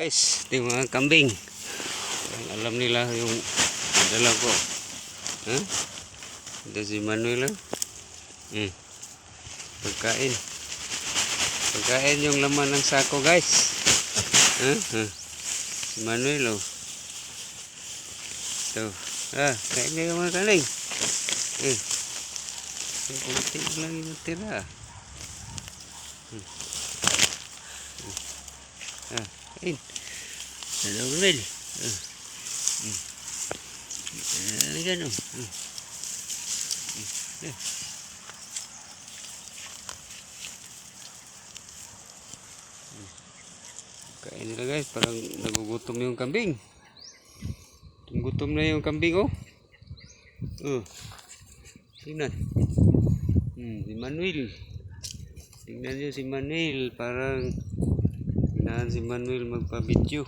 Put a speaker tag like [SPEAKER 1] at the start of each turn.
[SPEAKER 1] Guys, ito yung mga kambing. Alam nila yung dala ko. Ha? Ito si Manuel. oh. Hmm. Pagkain. Pagkain yung laman ng sako guys. Ha? Ha? Si Manuel oh. Ito. Ah, kain niyo yung mga kaling. Eh. Ang kunti lang yung tira. Hmm. Hmm. Ah, kain. Hello, Manuel. Ah. Hmm. Ah, ganun. Hmm. Eh. Kain nila guys, parang nagugutom yung kambing. Gutom na yung kambing oh. Oh. Tingnan. Hmm, si Manuel. Tingnan niyo si Manuel, parang Tingnan si Manuel magpa-video.